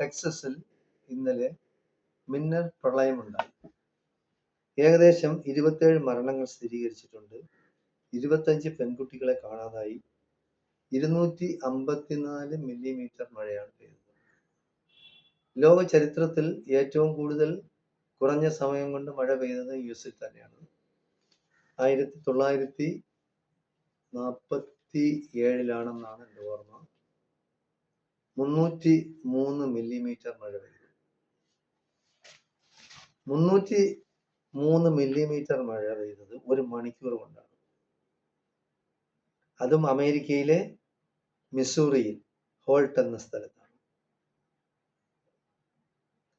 ടെക്സസിൽ ഇന്നലെ മിന്നൽ പ്രളയമുണ്ടായി. ഏകദേശം ഇരുപത്തേഴ് മരണങ്ങൾ സ്ഥിരീകരിച്ചിട്ടുണ്ട്. ഇരുപത്തഞ്ച് പെൺകുട്ടികളെ കാണാതായി. ഇരുന്നൂറ്റി അമ്പത്തിനാല് മില്ലിമീറ്റർ മഴയാണ് പെയ്തത്. ലോക ചരിത്രത്തിൽ ഏറ്റവും കൂടുതൽ കുറഞ്ഞ സമയം കൊണ്ട് മഴ പെയ്തത് യു എസിൽ തന്നെയാണ്. ആയിരത്തി തൊള്ളായിരത്തി നാൽപ്പത്തി ഏഴിലാണെന്നാണ് എന്റെ ഓർമ്മ. മുന്നൂറ്റി മൂന്ന് മില്ലിമീറ്റർ മഴ പെയ്തു. മുന്നൂറ്റി മൂന്ന് മില്ലിമീറ്റർ മഴ പെയ്തത് ഒരു മണിക്കൂർ കൊണ്ടാണ്. അതും അമേരിക്കയിലെ മിസൂറിയിൽ ഹോൾട്ട് എന്ന സ്ഥലത്താണ്.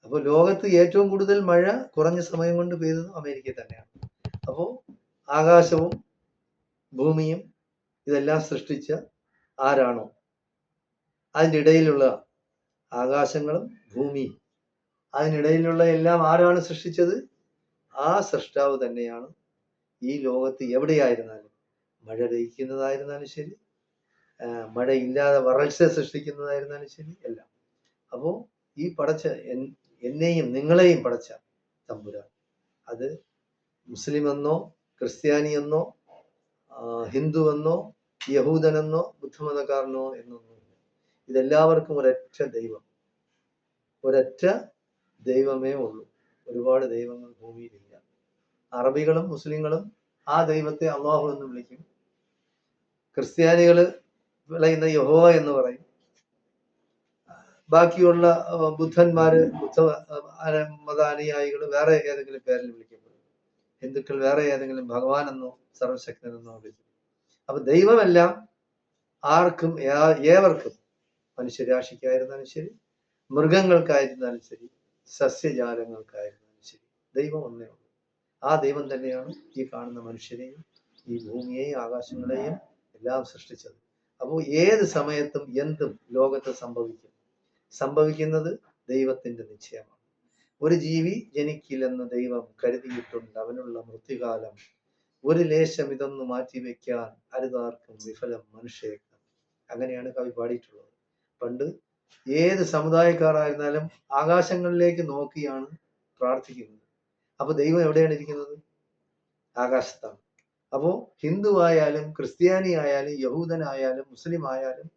അപ്പോൾ ലോകത്ത് ഏറ്റവും കൂടുതൽ മഴ കുറഞ്ഞ സമയം കൊണ്ട് പെയ്തതും അമേരിക്കയിൽ തന്നെയാണ്. അപ്പോൾ ആകാശവും ഭൂമിയും ഇതെല്ലാം സൃഷ്ടിച്ച ആരാണോ? അതിന്റെ ഇടയിലുള്ള ആകാശങ്ങളും ഭൂമിയും. അതിനിടയിലുള്ള എല്ലാം ആരാണ് സൃഷ്ടിച്ചത്? ആ സൃഷ്ടാവ് തന്നെയാണ് ഈ ലോകത്ത് എവിടെയായിരുന്നാലും മഴ ലയിക്കുന്നതായിരുന്നാലും ശരി മഴ ഇല്ലാതെ വരൾച്ച സൃഷ്ടിക്കുന്നതായിരുന്നാലും ശരി എല്ലാം. അപ്പോൾ ഈ പടച്ച എന്നെയും നിങ്ങളെയും പടച്ച തമ്പുരാൻ അത് മുസ്ലിം എന്നോ ക്രിസ്ത്യാനി എന്നോ ഹിന്ദു എന്നോ യഹൂദനെന്നോ ബുദ്ധമതക്കാരനോ എന്നൊന്നുമില്ല ഇതെല്ലാവർക്കും ഒരൊറ്റ ദൈവം. ഒരൊറ്റ ദൈവമേ ഉള്ളൂ. ഒരുപാട് ദൈവങ്ങൾ ഭൂമിയിലില്ല. അറബികളും മുസ്ലിങ്ങളും ആ ദൈവത്തെ അള്ളാഹു എന്ന് വിളിക്കും. ക്രിസ്ത്യാനികൾ വിളയുന്ന യഹോവ എന്ന് പറയും. ബാക്കിയുള്ള ബുദ്ധന്മാര് ബുദ്ധ മത അനുയായികൾ വേറെ ഏതെങ്കിലും പേരിൽ വിളിക്കപ്പെടും. ഹിന്ദുക്കൾ വേറെ ഏതെങ്കിലും ഭഗവാൻ എന്നോ സർവശക്തനെന്നോ വിളിക്കും. അപ്പൊ ദൈവമെല്ലാം ആർക്കും ഏവർക്കും മനുഷ്യരാശിക്കായിരുന്നാലും ശരി മൃഗങ്ങൾക്കായിരുന്നാലും ശരി സസ്യജാലങ്ങൾക്കായിരുന്നാലും ശരി ദൈവം ഒന്നേ ഉള്ളൂ. ആ ദൈവം തന്നെയാണ് ഈ കാണുന്ന മനുഷ്യരെയും ഈ ഭൂമിയെയും ആകാശങ്ങളെയും എല്ലാം സൃഷ്ടിച്ചത്. അപ്പോൾ ഏത് സമയത്തും എന്തും ലോകത്ത് സംഭവിക്കും. സംഭവിക്കുന്നത് ദൈവത്തിന്റെ നിശ്ചയമാണ്. ഒരു ജീവി ജനിക്കില്ലെന്ന് ദൈവം കരുതിയിട്ടുണ്ട്. അവനുള്ള മൃത്യുകാലം. ഒരു ലേശം ഇതൊന്ന് മാറ്റിവെക്കാൻ അരുതാർക്കും വിഫലം മനുഷ്യ അങ്ങനെയാണ് കവി പാടിയിട്ടുള്ളത്. പണ്ട് ഏത് സമുദായക്കാരായിരുന്നാലും ആകാശങ്ങളിലേക്ക് നോക്കിയാണ് പ്രാർത്ഥിക്കുന്നത്. അപ്പൊ ദൈവം എവിടെയാണ് ഇരിക്കുന്നത്? ആകാശത്താണ്. അപ്പോ ഹിന്ദു ആയാലും ക്രിസ്ത്യാനി ആയാലും യഹൂദനായാലും മുസ്ലിം ആയാലും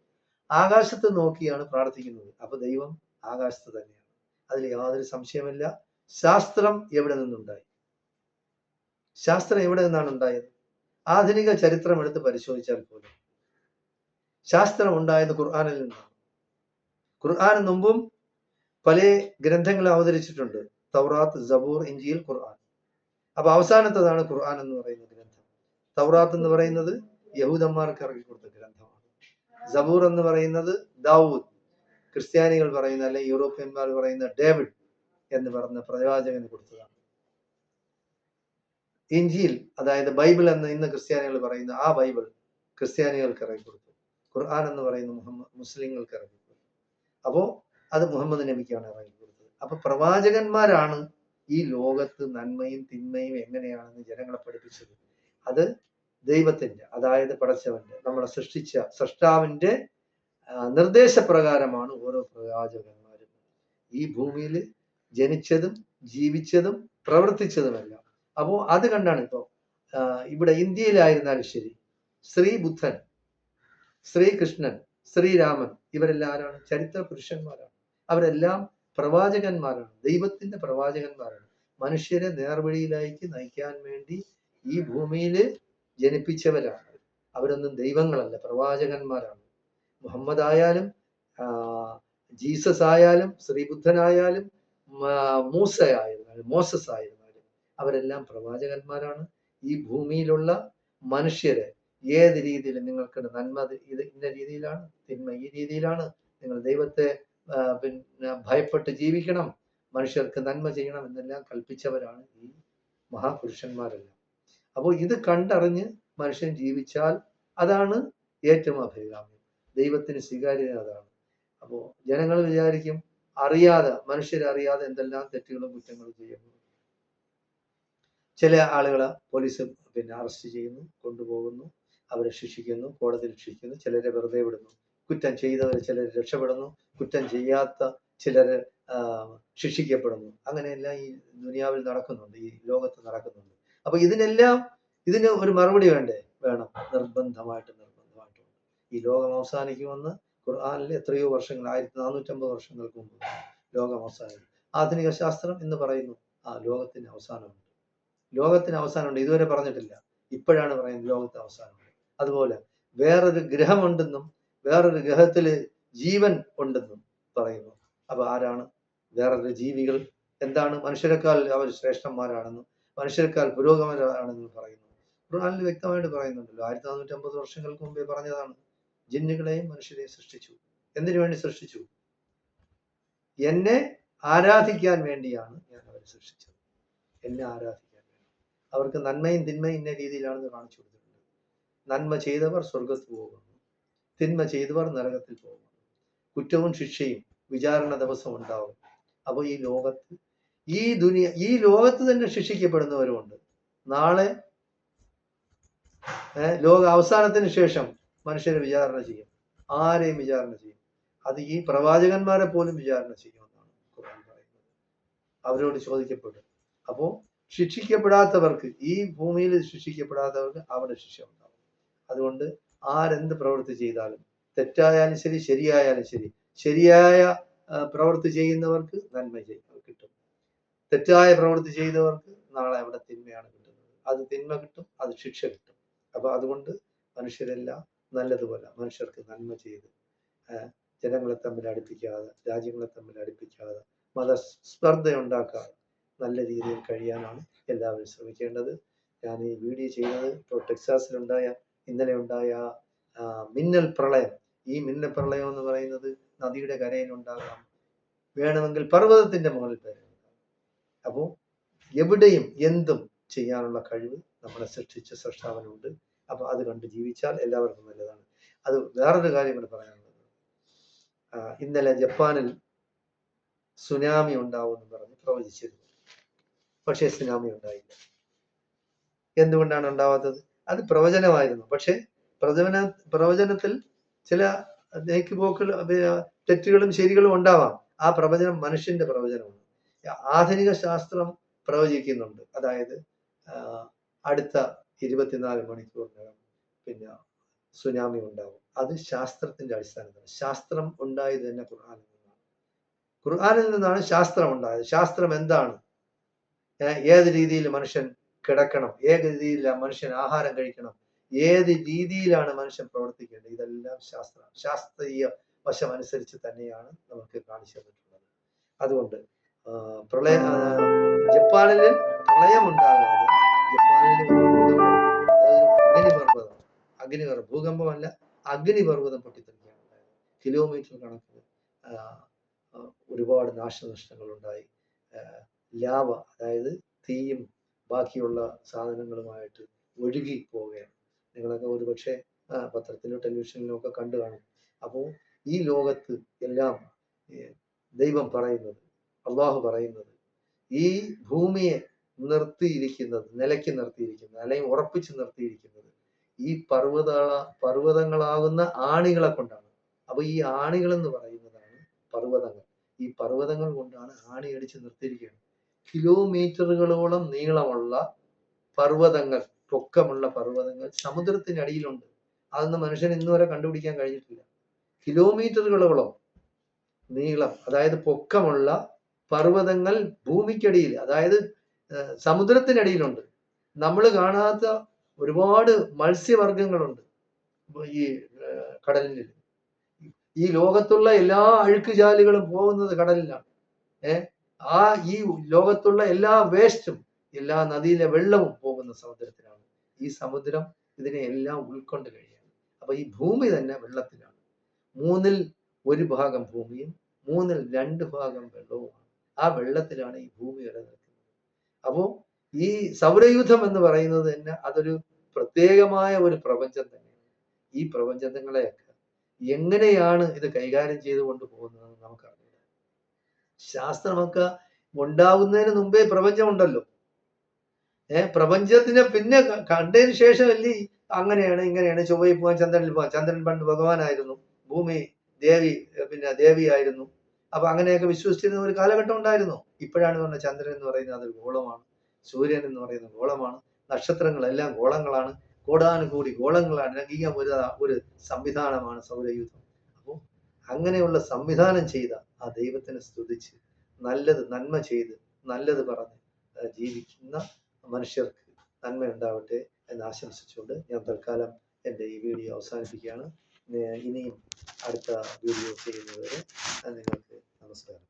ആകാശത്ത് നോക്കിയാണ് പ്രാർത്ഥിക്കുന്നത്. അപ്പൊ ദൈവം ആകാശത്ത് തന്നെയാണ്. അതിൽ യാതൊരു സംശയമില്ല ശാസ്ത്രം എവിടെ നിന്നുണ്ടായി? ശാസ്ത്രം എവിടെ നിന്നാണ് ഉണ്ടായത്? ആധുനിക ചരിത്രം എടുത്ത് പരിശോധിച്ചാൽ പോലും. ശാസ്ത്രം ഉണ്ടായത് ഖുർആാനിൽ നിന്നാണ്. ഖുർആൻ മുമ്പും പല ഗ്രന്ഥങ്ങൾ അവതരിച്ചിട്ടുണ്ട്. തൗറാത്ത് ജബൂർ ഇഞ്ചിയിൽ ഖുർആൻ. അപ്പൊ അവസാനത്തതാണ് ഖുർആൻ എന്ന് പറയുന്ന ഗ്രന്ഥം. തൗറാത്ത് എന്ന് പറയുന്നത് യഹൂദന്മാർക്ക് ഇറക്കി കൊടുത്ത ഗ്രന്ഥമാണ്. ജബൂർ എന്ന് പറയുന്നത് ദാവൂദ്. ക്രിസ്ത്യാനികൾ പറയുന്ന അല്ലെ യൂറോപ്യന്മാർ പറയുന്ന ഡേവിഡ് എന്ന് പറഞ്ഞ പ്രവാചകന് കൊടുത്തതാണ്. ഇഞ്ചിയിൽ അതായത് ബൈബിൾ എന്ന് ഇന്ന് ക്രിസ്ത്യാനികൾ പറയുന്ന ആ ബൈബിൾ ക്രിസ്ത്യാനികൾക്ക് ഇറക്കി കൊടുത്തു. ഖുർആൻ എന്ന് പറയുന്ന മുഹമ്മദ് മുസ്ലിങ്ങൾക്ക് ഇറക്കി അപ്പോ അത് മുഹമ്മദ് നബിക്കാണ് ഇറങ്ങി കൊടുത്തത്. അപ്പൊ പ്രവാചകന്മാരാണ് ഈ ലോകത്ത് നന്മയും തിന്മയും എങ്ങനെയാണെന്ന് ജനങ്ങളെ പഠിപ്പിച്ചത്? അത് ദൈവത്തിന്റെ അതായത് പടച്ചവന്റെ നമ്മളെ സൃഷ്ടിച്ച സൃഷ്ടാവിന്റെ നിർദ്ദേശപ്രകാരമാണ് ഓരോ പ്രവാചകന്മാരും ഈ ഭൂമിയിൽ ജനിച്ചതും ജീവിച്ചതും പ്രവർത്തിച്ചതുമെല്ലാം. അപ്പോ അത് കണ്ടാണ് ഇപ്പോ ഇവിടെ ഇന്ത്യയിലായിരുന്നാലും ശരി ശ്രീ ബുദ്ധൻ ശ്രീകൃഷ്ണൻ ശ്രീരാമൻ. ഇവരെല്ലാം ആരാണ് ചരിത്ര പുരുഷന്മാരാണ്. അവരെല്ലാം പ്രവാചകന്മാരാണ്. ദൈവത്തിന്റെ പ്രവാചകന്മാരാണ്. മനുഷ്യരെ നേർവഴിയിലേക്ക് നയിക്കാൻ വേണ്ടി ഈ ഭൂമിയിൽ ജനിപ്പിച്ചവരാണ്. അവരൊന്നും ദൈവങ്ങളല്ല പ്രവാചകന്മാരാണ്. മുഹമ്മദ് ആയാലും ജീസസ് ആയാലും ശ്രീബുദ്ധനായാലും മൂസ ആയിരുന്നാലും മോസസ് ആയിരുന്നാലും അവരെല്ലാം പ്രവാചകന്മാരാണ്. ഈ ഭൂമിയിലുള്ള മനുഷ്യരെ ഏത് രീതിയിൽ നിങ്ങൾക്ക് നന്മ ഇത് ഇന്ന രീതിയിലാണ് തിന്മ ഈ രീതിയിലാണ്. നിങ്ങൾ ദൈവത്തെ പിന്നെ ഭയപ്പെട്ട് ജീവിക്കണം. മനുഷ്യർക്ക് നന്മ ചെയ്യണം എന്നെല്ലാം കൽപ്പിച്ചവരാണ് ഈ മഹാപുരുഷന്മാരെല്ലാം. അപ്പോൾ ഇത് കണ്ടറിഞ്ഞ് മനുഷ്യൻ ജീവിച്ചാൽ അതാണ് ഏറ്റവും അഭികാമ്യം. ദൈവത്തിന് സ്വീകാര്യത അതാണ്. അപ്പോൾ ജനങ്ങൾ വിചാരിക്കും അറിയാതെ മനുഷ്യരറിയാതെ എന്തെല്ലാം തെറ്റുകളും കുറ്റങ്ങളും ചെയ്യുന്നു. ചില ആളുകളെ പോലീസ് പിന്നെ അറസ്റ്റ് ചെയ്യുന്നു കൊണ്ടുപോകുന്നു. അവരെ ശിക്ഷിക്കുന്നു കോടതിയിൽ ശിക്ഷിക്കുന്നു ചിലരെ വെറുതെ വിടുന്നു. കുറ്റം ചെയ്തവർ ചിലർ രക്ഷപ്പെടുന്നു കുറ്റം ചെയ്യാത്ത ചിലർ ശിക്ഷിക്കപ്പെടുന്നു. അങ്ങനെയെല്ലാം ഈ ദുനിയാവിൽ നടക്കുന്നുണ്ട് ഈ ലോകത്ത് നടക്കുന്നുണ്ട്. അപ്പൊ ഇതിനെല്ലാം ഇതിന് ഒരു മറുപടി വേണ്ടേ? വേണം. നിർബന്ധമായിട്ട് നിർബന്ധമായിട്ട് ഈ ലോകം അവസാനിക്കുമെന്ന് ഖുർആാനിൽ എത്രയോ വർഷങ്ങൾ ആയിരത്തി നാനൂറ്റമ്പത് വർഷങ്ങൾക്ക് മുമ്പ് ലോകം അവസാനിക്കും ആധുനിക ശാസ്ത്രം എന്ന് പറയുന്നു ആ ലോകത്തിന് അവസാനമുണ്ട്. ലോകത്തിന് അവസാനമുണ്ട്. ഇതുവരെ പറഞ്ഞിട്ടില്ല. ഇപ്പോഴാണ് പറയുന്നത് ലോകത്തിന് അവസാനമുണ്ട്. അതുപോലെ വേറൊരു ഗ്രഹമുണ്ടെന്നും വേറൊരു ഗ്രഹത്തിൽ ജീവൻ ഉണ്ടെന്നും പറയുന്നു. അപ്പൊ ആരാണ്? വേറൊരു ജീവികൾ എന്താണ്? മനുഷ്യരെക്കാൾ അവർ ശ്രേഷ്ഠന്മാരാണെന്നും മനുഷ്യരെക്കാൾ പുരോഗമനരാണെന്നും പറയുന്നു. ഖുർആാനിൽ വ്യക്തമായിട്ട് പറയുന്നുണ്ടല്ലോ ആയിരത്തി നാനൂറ്റി അമ്പത് വർഷങ്ങൾക്ക് മുമ്പേ പറഞ്ഞതാണ് ജിന്നുകളെയും മനുഷ്യരെയും സൃഷ്ടിച്ചു. എന്തിനു വേണ്ടി സൃഷ്ടിച്ചു? എന്നെ ആരാധിക്കാൻ വേണ്ടിയാണ് ഞാൻ അവരെ സൃഷ്ടിച്ചത്. എന്നെ ആരാധിക്കാൻ വേണ്ടി. അവർക്ക് നന്മയും തിന്മയും ഇന്ന രീതിയിലാണെന്ന് കാണിച്ചു കൊടുത്തിട്ടുണ്ട്. നന്മ ചെയ്തവർ സ്വർഗത്ത് പോകുന്നു. തിന്മ ചെയ്തവർ നരകത്തിൽ പോകുന്നു. കുറ്റവും ശിക്ഷയും വിചാരണ ദിവസം ഉണ്ടാവും. അപ്പോൾ ഈ ലോകത്ത് ഈ ദുനിയ ഈ ലോകത്ത് തന്നെ ശിക്ഷിക്കപ്പെടുന്നവരുമുണ്ട്. നാളെ ലോക അവസാനത്തിന് ശേഷം മനുഷ്യരെ വിചാരണ ചെയ്യും. ആരെയും വിചാരണ ചെയ്യും. അത് ഈ പ്രവാചകന്മാരെ പോലും വിചാരണ ചെയ്യുമെന്നാണ് ഖുർആൻ പറയുന്നത്. അവരോട് ചോദിക്കപ്പെടും. അപ്പോൾ ശിക്ഷിക്കപ്പെടാത്തവർക്ക് ഈ ഭൂമിയിൽ ശിക്ഷിക്കപ്പെടാത്തവർക്ക് അവിടെ ശിക്ഷ ഉണ്ടാവും. അതുകൊണ്ട് ആരെന്ത് പ്രവൃത്തി ചെയ്താലും തെറ്റായാലും ശരി ശരിയായാലും ശരി ശരിയായ പ്രവൃത്തി ചെയ്യുന്നവർക്ക് നന്മ ചെയ്യും കിട്ടും. തെറ്റായ പ്രവൃത്തി ചെയ്തവർക്ക് നാളെ അവിടെ തിന്മയാണ് കിട്ടുന്നത്. അത് തിന്മ കിട്ടും അത് ശിക്ഷ കിട്ടും. അപ്പൊ അതുകൊണ്ട് മനുഷ്യരെല്ലാം നല്ലതുപോലെ മനുഷ്യർക്ക് നന്മ ചെയ്ത് ജനങ്ങളെ തമ്മിൽ അടുപ്പിക്കാതെ രാജ്യങ്ങളെ തമ്മിൽ അടുപ്പിക്കാതെ മതസ്പർദ്ധ ഉണ്ടാക്കാതെ നല്ല രീതിയിൽ കഴിയാനാണ് എല്ലാവരും ശ്രമിക്കേണ്ടത്. ഞാൻ ഈ വീഡിയോ ചെയ്യുന്നത് ഇപ്പോൾ ടെക്സാസിലുണ്ടായ ഇന്നലെ ഉണ്ടായ മിന്നൽ പ്രളയം. ഈ മിന്നൽ പ്രളയം എന്ന് പറയുന്നത് നദിയുടെ കരയിലുണ്ടാകാം വേണമെങ്കിൽ പർവതത്തിന്റെ മുകളിൽ തന്നെ അപ്പോൾ എവിടെയും എന്തും ചെയ്യാനുള്ള കഴിവ് നമ്മളെ സൃഷ്ടിച്ച സൃഷ്ടാവനുണ്ട്. അപ്പൊ അത് കണ്ട് ജീവിച്ചാൽ എല്ലാവർക്കും നല്ലതാണ്. അത് വേറൊരു കാര്യം കൂടെ പറയാനുള്ളത്. ഇന്നലെ ജപ്പാനിൽ സുനാമി ഉണ്ടാവുമെന്ന് പറഞ്ഞ് പ്രവചിച്ചിരുന്നു. പക്ഷേ സുനാമി ഉണ്ടായില്ല. എന്തുകൊണ്ടാണ് ഉണ്ടാവാത്തത്? അത് പ്രവചനമായിരുന്നു. പക്ഷേ പ്രവചന പ്രവചനത്തിൽ ചില നേക്കുപോക്കൾ തെറ്റുകളും ശരികളും ഉണ്ടാവാം. ആ പ്രവചനം മനുഷ്യന്റെ പ്രവചനമാണ്. ആധുനിക ശാസ്ത്രം പ്രവചിക്കുന്നുണ്ട്. അതായത് അടുത്ത ഇരുപത്തിനാല് മണിക്കൂറിനകം പിന്നെ സുനാമി ഉണ്ടാവും. അത് ശാസ്ത്രത്തിന്റെ അടിസ്ഥാനത്തിലാണ്. ശാസ്ത്രം ഉണ്ടായത് തന്നെ ഖുർആാനിൽ നിന്നാണ്. ഖുർആാനിൽ നിന്നാണ് ശാസ്ത്രം ഉണ്ടായത്. ശാസ്ത്രം എന്താണ്? ഏത് രീതിയിൽ മനുഷ്യൻ കിടക്കണം. ഏത് രീതിയിലാണ് മനുഷ്യൻ ആഹാരം കഴിക്കണം? ഏത് രീതിയിലാണ് മനുഷ്യൻ പ്രവർത്തിക്കേണ്ടത്? ഇതെല്ലാം ശാസ്ത്ര ശാസ്ത്രീയ വശം അനുസരിച്ച് തന്നെയാണ് നമുക്ക് കാണിച്ചു തന്നിട്ടുള്ളത്. അതുകൊണ്ട് പ്രളയ ജപ്പാനിൽ പ്രളയം ഉണ്ടാകാതെ ജപ്പാനിൽ അഗ്നിപർവതം അഗ്നിപർവതം ഭൂകമ്പമല്ല അഗ്നിപർവതം പൊട്ടിത്തെറിക്കുകയാണ് കിലോമീറ്റർ കണക്കിന് ഒരുപാട് നാശനഷ്ടങ്ങൾ ഉണ്ടായി ലാവ അതായത് തീയും ബാക്കിയുള്ള സാധനങ്ങളുമായിട്ട് ഒഴുകി പോവുകയാണ്. നിങ്ങളൊക്കെ ഒരു പക്ഷേ പത്രത്തിലോ ടെലിവിഷനിലോ ഒക്കെ കണ്ടു കാണും. അപ്പോൾ ഈ ലോകത്ത് എല്ലാം ദൈവം പറയുന്നത് അള്ളാഹു പറയുന്നത് ഈ ഭൂമിയെ നിർത്തിയിരിക്കുന്നത് നിലയ്ക്ക് നിർത്തിയിരിക്കുന്നത് അല്ലെങ്കിൽ ഉറപ്പിച്ചു നിർത്തിയിരിക്കുന്നത് ഈ പർവത പർവതങ്ങളാകുന്ന ആണികളെ കൊണ്ടാണ്. അപ്പൊ ഈ ആണികൾ എന്ന് പറയുന്നതാണ് പർവതങ്ങൾ. ഈ പർവതങ്ങൾ കൊണ്ടാണ് ആണി അടിച്ച് നിർത്തിയിരിക്കുകയാണ്. കിലോമീറ്ററുകളോളം നീളമുള്ള പർവതങ്ങൾ പൊക്കമുള്ള പർവതങ്ങൾ സമുദ്രത്തിനടിയിലുണ്ട് അതൊന്നും മനുഷ്യൻ ഇന്നുവരെ കണ്ടുപിടിക്കാൻ കഴിഞ്ഞിട്ടില്ല. കിലോമീറ്ററുകളോളം നീളം അതായത് പൊക്കമുള്ള പർവതങ്ങൾ ഭൂമിക്കടിയിൽ അതായത് സമുദ്രത്തിനടിയിലുണ്ട് നമ്മൾ കാണാത്ത ഒരുപാട് മത്സ്യവർഗങ്ങളുണ്ട് ഈ കടലിൽ ഈ ലോകത്തുള്ള എല്ലാ അഴുക്കുചാലുകളും പോകുന്നത് കടലിലാണ്. ഏ ആ ഈ ലോകത്തുള്ള എല്ലാ വേസ്റ്റും എല്ലാ നദിയിലെ വെള്ളവും പോകുന്ന സമുദ്രത്തിലാണ്. ഈ സമുദ്രം ഇതിനെ എല്ലാം ഉൾക്കൊണ്ട് കഴിയാണ്. അപ്പൊ ഈ ഭൂമി തന്നെ വെള്ളത്തിലാണ്. മൂന്നിൽ ഒരു ഭാഗം ഭൂമിയും മൂന്നിൽ രണ്ട് ഭാഗം വെള്ളവുമാണ്. ആ വെള്ളത്തിലാണ് ഈ ഭൂമി നിലനിൽക്കുന്നത്. അപ്പോ ഈ സൗരയൂഥം എന്ന് പറയുന്നത് തന്നെ അതൊരു പ്രത്യേകമായ ഒരു പ്രപഞ്ചം തന്നെയാണ്. ഈ പ്രപഞ്ചങ്ങളെയൊക്കെ എങ്ങനെയാണ് ഇത് കൈകാര്യം ചെയ്തുകൊണ്ട് പോകുന്നതെന്ന് നമുക്കറിയില്ല ശാസ്ത്രമൊക്കെ ഉണ്ടാവുന്നതിന് മുമ്പേ പ്രപഞ്ചം ഉണ്ടല്ലോ ഏർ പ്രപഞ്ചത്തിനെ പിന്നെ കണ്ടതിന് ശേഷമല്ലേ അങ്ങനെയാണ് ഇങ്ങനെയാണ്. ചൊവ്വയിൽ പോകാൻ ചന്ദ്രനിൽ പോകാൻ ചന്ദ്രൻ പണ്ട് ഭഗവാനായിരുന്നു. ഭൂമി ദേവി പിന്നെ ദേവിയായിരുന്നു അപ്പൊ അങ്ങനെയൊക്കെ വിശ്വസിച്ചിരുന്ന ഒരു കാലഘട്ടം ഉണ്ടായിരുന്നു. ഇപ്പോഴാണ് പറഞ്ഞ ചന്ദ്രൻ എന്ന് പറയുന്നത് അതൊരു ഗോളമാണ്. സൂര്യൻ എന്ന് പറയുന്നത് ഗോളമാണ്. നക്ഷത്രങ്ങളെല്ലാം ഗോളങ്ങളാണ്. കോടാനുകൂടി ഗോളങ്ങളാണ്. ഒരു സംവിധാനമാണ് സൗരയൂഥം. അപ്പോൾ അങ്ങനെയുള്ള സംവിധാനം ചെയ്ത ആ ദൈവത്തിനെ സ്തുതിച്ച് നല്ലത് നന്മ ചെയ്ത് നല്ലത് പറഞ്ഞ് ജീവിക്കുന്ന മനുഷ്യർക്ക് നന്മ ഉണ്ടാവട്ടെ എന്ന് ആശംസിച്ചുകൊണ്ട് ഞാൻ തൽക്കാലം എന്റെ ഈ വീഡിയോ അവസാനിപ്പിക്കുകയാണ്. ഇനിയും അടുത്ത വീഡിയോ ചെയ്യുന്നതുവരെ നിങ്ങൾക്ക് നമസ്കാരം.